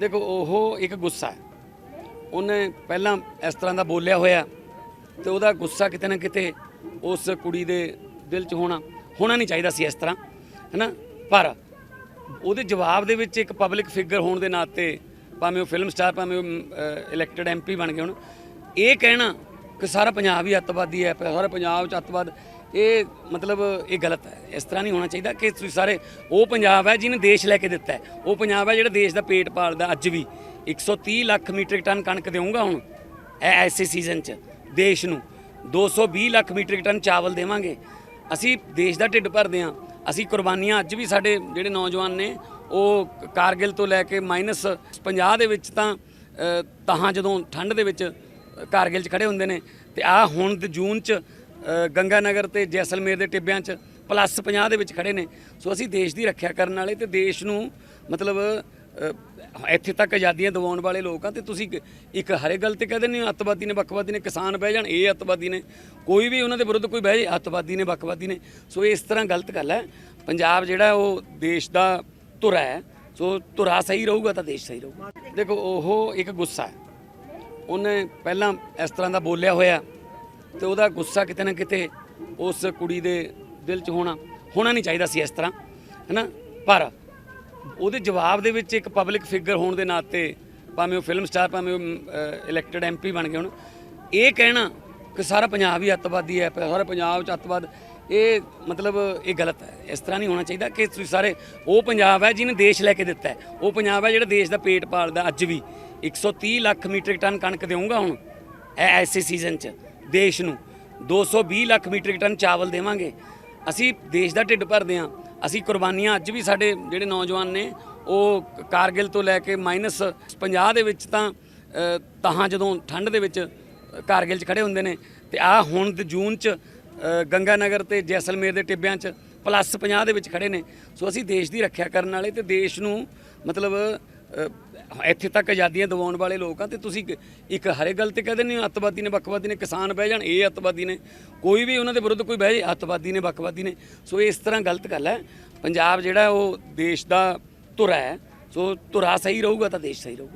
ਦੇਖੋ, ਉਹ ਇੱਕ ਗੁੱਸਾ ਹੈ। ਉਹਨੇ ਪਹਿਲਾਂ ਇਸ ਤਰ੍ਹਾਂ ਦਾ ਬੋਲਿਆ ਹੋਇਆ ਤੇ ਉਹਦਾ ਗੁੱਸਾ ਕਿਤੇ ਨਾ ਕਿਤੇ ਉਸ ਕੁੜੀ ਦੇ ਦਿਲ 'ਚ ਹੋਣਾ ਹੋਣਾ ਨਹੀਂ ਚਾਹੀਦਾ ਸੀ ਇਸ ਤਰ੍ਹਾਂ, ਹੈਨਾ? ਪਰ ਉਹਦੇ ਜਵਾਬ ਦੇ ਵਿੱਚ ਇੱਕ ਪਬਲਿਕ ਫਿਗਰ ਹੋਣ ਦੇ ਨਾਤੇ ਭਾਵੇਂ ਉਹ ਫਿਲਮ ਸਟਾਰ ਭਾਵੇਂ ਉਹ ਇਲੈਕਟਡ ਐਮਪੀ ਬਣ ਗਏ ਹੁਣ, ਇਹ ਕਹਿਣਾ ਕਿ ਸਾਰਾ ਪੰਜਾਬ ਹੀ ਅੱਤਵਾਦੀ ਹੈ, ਸਾਰਾ ਪੰਜਾਬ 'ਚ ਅੱਤਵਾਦ। ਇਹ ਮਤਲਬ ਇਹ ਗਲਤ ਹੈ। ਇਸ ਤਰ੍ਹਾਂ ਨਹੀਂ ਹੋਣਾ ਚਾਹੀਦਾ ਕਿ ਤੁਸੀਂ ਸਾਰੇ ਉਹ ਪੰਜਾਬ ਹੈ ਜਿਹਨੇ ਦੇਸ਼ ਲੈ ਕੇ ਦਿੱਤਾ ਹੈ। ਉਹ ਪੰਜਾਬ ਹੈ ਜਿਹੜਾ ਦੇਸ਼ ਦਾ ਪੇਟ ਪਾਲਦਾ ਅੱਜ ਵੀ। 130 ਲੱਖ ਮੀਟ੍ਰਿਕ ਟਨ ਕਣਕ ਦੇਊਂਗਾ ਹੁਣ ਐ ਐਸੇ ਸੀਜ਼ਨ 'ਚ ਦੇਸ਼ ਨੂੰ। 220 ਲੱਖ ਮੀਟ੍ਰਿਕ ਟਨ ਚਾਵਲ ਦੇਵਾਂਗੇ। ਅਸੀਂ ਦੇਸ਼ ਦਾ ਢਿੱਡ ਭਰਦੇ ਹਾਂ। ਅਸੀਂ ਕੁਰਬਾਨੀਆਂ ਅੱਜ ਵੀ ਸਾਡੇ ਜਿਹੜੇ ਨੌਜਵਾਨ ਨੇ ਉਹ ਕਾਰਗਿਲ ਤੋਂ ਲੈ ਕੇ ਮਾਈਨਸ 50 ਦੇ ਵਿੱਚ ਤਾਂ ਅ, ਤਹਾਂ ਜਦੋਂ ਠੰਡ ਦੇ ਵਿੱਚ ਕਾਰਗਿਲ 'ਚ ਖੜੇ ਹੁੰਦੇ ਨੇ ਤੇ ਆ ਹੁਣ ਤੇ ਜੂਨ 'ਚ ਅ, ਗੰਗਾ ਤੇ ਜੈਸਲਮੇਰ ਦੇ ਟਿੱਬਿਆਂ 'ਚ ਪਲੱਸ 50 ਦੇ ਵਿੱਚ ਖੜੇ ਨੇ। ਸੋ ਅਸੀਂ ਦੇਸ਼ ਦੀ ਰੱਖਿਆ ਕਰਨ ਵਾਲੇ ਤੇ ਦੇਸ਼ ਨੂੰ ਮਤਲਬ ਇੱਥੇ ਤੱਕ ਆਜ਼ਾਦੀਆਂ ਦਿਵਾਉਣ ਵਾਲੇ ਲੋਕ ਆ ਤੇ ਤੁਸੀਂ ਇੱਕ- ਹਰੇ ਗੱਲ ਤੇ ਕਹਿੰਦੇ ਨਹੀਂ ਅੱਤਵਾਦੀ ਨੇ ਵੱਖਵਾਦੀ ਨੇ ਕਿਸਾਨ ਬਹਿ ਜਾਣ ਇਹ ਅੱਤਵਾਦੀ ਨੇ। ਕੋਈ ਵੀ ਉਹਨਾਂ ਦੇ ਵਿਰੁੱਧ ਕੋਈ ਬਹਿ ਜਾਏ ਅੱਤਵਾਦੀ ਨੇ ਵੱਖਵਾਦੀ ਨੇ। ਸੋ ਇਸ ਤਰ੍ਹਾਂ ਗਲਤ ਗੱਲ ਹੈ। ਪੰਜਾਬ ਜਿਹੜਾ ਉਹ ਦੇਸ਼ ਦਾ ਧੁਰਾ ਹੈ ਸੋ ਧੁਰਾ ਸਹੀ ਰਹੂਗਾ ਤਾਂ ਦੇਸ਼ ਸਹੀ ਰਹੂਗਾ। ਦੇਖੋ ਉਹ ਇੱਕ ਗੁੱਸਾ ਹੈ। ਉਹਨੇ ਪਹਿਲਾਂ ਇਸ ਤਰ੍ਹਾਂ ਦਾ ਬੋਲਿਆ ਹੋਇਆ। ਤੇ ਉਹਦਾ ਗੁੱਸਾ ਕਿਤੇ ਨਾ ਕਿਤੇ ਉਸ ਕੁੜੀ ਦੇ ਦਿਲ 'ਚ ਹੋਣਾ ਹੋਣਾ ਨਹੀਂ ਚਾਹੀਦਾ ਸੀ ਇਸ ਤਰ੍ਹਾਂ, ਹੈਨਾ? ਪਰ ਉਹਦੇ ਜਵਾਬ ਦੇ ਵਿੱਚ ਇੱਕ ਪਬਲਿਕ ਫਿਗਰ ਹੋਣ ਦੇ ਨਾਤੇ ਭਾਵੇਂ ਉਹ ਫਿਲਮ ਸਟਾਰ ਭਾਵੇਂ ਉਹ ਇਲੈਕਟਡ ਐਮਪੀ ਬਣ ਗਏ ਹੁਣ, ਇਹ ਕਹਿਣਾ ਕਿ ਸਾਰਾ ਪੰਜਾਬ ਹੀ ਅੱਤਵਾਦੀ ਹੈ ਸਾਰਾ ਪੰਜਾਬ 'ਚ ਅੱਤਵਾਦ, ਇਹ ਮਤਲਬ ਇਹ ਗਲਤ ਹੈ, ਇਸ ਤਰ੍ਹਾਂ ਨਹੀਂ ਹੋਣਾ ਚਾਹੀਦਾ ਕਿ ਤੁਸੀਂ ਸਾਰੇ, ਉਹ ਪੰਜਾਬ ਹੈ ਜਿਹਨੇ ਦੇਸ਼ ਲੈ ਕੇ ਦਿੱਤਾ ਹੈ, ਉਹ ਪੰਜਾਬ ਹੈ ਜਿਹੜਾ ਦੇਸ਼ ਦਾ ਪੇਟ ਪਾਲਦਾ, ਅੱਜ ਵੀ। 130 ਲੱਖ ਮੀਟ੍ਰਿਕ ਟਨ ਕਣਕ ਦੇਊਂਗਾ ਹੁਣ ਐਸੇ ਸੀਜ਼ਨ 'ਚ। ਦੇਸ਼ ਨੂੰ। 220 ਲੱਖ ਮੀਟ੍ਰਿਕ ਟਨ ਚਾਵਲ ਦੇਵਾਂਗੇ। ਅਸੀਂ ਦੇਸ਼ ਦਾ ਢਿੱਡ ਭਰਦੇ ਹਾਂ। ਅਸੀਂ ਕੁਰਬਾਨੀਆਂ ਅੱਜ ਵੀ ਸਾਡੇ ਜਿਹੜੇ ਨੌਜਵਾਨ ਨੇ ਉਹ ਕਾਰਗਿਲ ਤੋਂ ਲੈ ਕੇ ਮਾਈਨਸ 50 ਦੇ ਵਿੱਚ ਤਾਂ ਅ, ਜਦੋਂ ਠੰਡ ਦੇ ਵਿੱਚ ਕਾਰਗਿਲ 'ਚ ਖੜੇ ਹੁੰਦੇ ਨੇ ਤੇ ਆ ਹੁਣ ਜੂਨ 'ਚ ਗੰਗਾ ਨਗਰ ਤੇ ਜੈਸਲਮੇਰ ਦੇ ਟਿੱਬਿਆਂ 'ਚ ਪਲੱਸ 50 ਦੇ ਵਿੱਚ ਖੜੇ ਨੇ। ਸੋ ਅਸੀਂ ਦੇਸ਼ ਦੀ ਰੱਖਿਆ ਕਰਨ ਵਾਲੇ ਤੇ ਦੇਸ਼ ਨੂੰ ਮਤਲਬ ਇੱਥੇ ਤੱਕ ਆਜ਼ਾਦੀਆਂ ਦਿਵਾਉਣ ਵਾਲੇ ਲੋਕ ਆ ਤੇ ਤੁਸੀਂ ਇੱਕ- ਇੱਕ ਹਰੇ ਗੱਲ ਤੇ ਕਹਿੰਦੇ ਨਹੀਂ ਅੱਤਵਾਦੀ ਨੇ, ਵੱਖਵਾਦੀ ਨੇ, ਕਿਸਾਨ ਬਹਿ ਜਾਣ, ਇਹ ਅੱਤਵਾਦੀ ਨੇ। ਕੋਈ ਵੀ ਉਹਨਾਂ ਦੇ ਵਿਰੁੱਧ ਕੋਈ ਬਹਿ ਜਾਏ, ਅੱਤਵਾਦੀ ਨੇ, ਵੱਖਵਾਦੀ ਨੇ। ਸੋ ਇਸ ਤਰ੍ਹਾਂ ਗਲਤ ਗੱਲ ਹੈ। ਪੰਜਾਬ ਜਿਹੜਾ ਉਹ ਦੇਸ਼ ਦਾ ਧੁਰਾ ਹੈ, ਸੋ ਧੁਰਾ ਸਹੀ ਰਹੂਗਾ ਤਾਂ ਦੇਸ਼ ਸਹੀ ਰਹੂਗਾ।